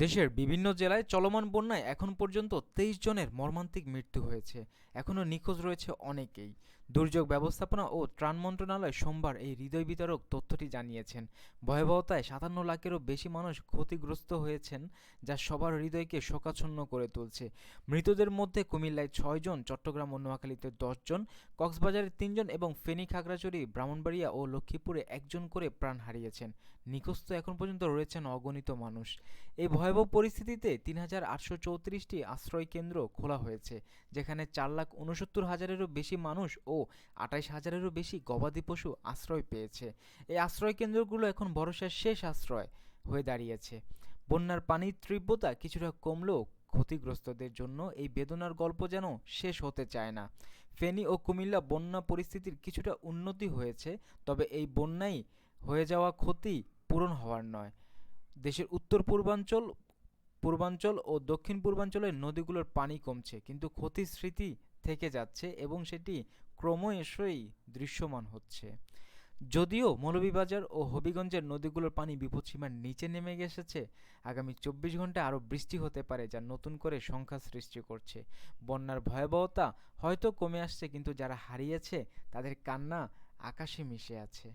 দেশের বিভিন্ন জেলায় চলমান বন্যায় এখন পর্যন্ত তেইশ জনের মর্মান্তিক মৃত্যু হয়েছে। এখনও নিখোঁজ রয়েছে অনেকেই। দুর্যোগ ব্যবস্থাপনা ও ত্রাণ মন্ত্রণালয় সোমবার এই হৃদয় বিতরক তথ্যটি জানিয়েছেন। ভয়াবহতায় সাতান্ন লাখেরও বেশি মানুষ ক্ষতিগ্রস্ত হয়েছেন, যা সবার হৃদয়কে শোকাচ্ছন্ন করে তুলছে। মৃতদের মধ্যে কুমিল্লায় ছয়জন চট্টগ্রাম ও নোয়াখালীতে দশজন কক্সবাজারে তিনজন এবং ফেনী, খাগড়াছড়ি, ব্রাহ্মণবাড়িয়া ও লক্ষ্মীপুরে একজন করে প্রাণ হারিয়েছেন। নিখোঁজ তো এখন পর্যন্ত রয়েছেন অগণিত মানুষ। এই ভয়াবহ পরিস্থিতিতে তিন হাজার আটশো চৌত্রিশটি আশ্রয় কেন্দ্র খোলা হয়েছে, যেখানে চার লাখ উনসত্তর হাজারেরও বেশি মানুষ ও আঠাইশ হাজারেরও বেশি গবাদি পশু আশ্রয় পেয়েছে। এই আশ্রয় কেন্দ্রগুলো এখন ভরসার শেষ আশ্রয় হয়ে দাঁড়িয়েছে। বন্যার পানির তীব্রতা কিছুটা কমলেও ক্ষতিগ্রস্তদের জন্য এই বেদনার গল্প যেন শেষ হতে চায় না। ফেনী ও কুমিল্লা বন্যা পরিস্থিতির কিছুটা উন্নতি হয়েছে, তবে এই বন্যাই হয়ে যাওয়া ক্ষতি পূরণ হওয়ার নয়। দেশের উত্তর পূর্বাঞ্চল পূর্বাঞ্চল ও দক্ষিণ পূর্বাঞ্চলের নদীগুলোর পানি কমছে, কিন্তু ক্ষতির স্মৃতি থেকে যাচ্ছে এবং সেটি ক্রমশই দৃশ্যমান হচ্ছে। যদিও মৌলভীবাজার ও হবিগঞ্জের নদীগুলোর পানি বিপদসীমার নিচে নেমে এসেছে, আগামী চব্বিশ ঘন্টায় আরও বৃষ্টি হতে পারে যা নতুন করে সংখ্যা সৃষ্টি করছে। বন্যার ভয়াবহতা হয়তো কমে আসছে, কিন্তু যারা হারিয়েছে তাদের কান্না আকাশে মিশে আছে।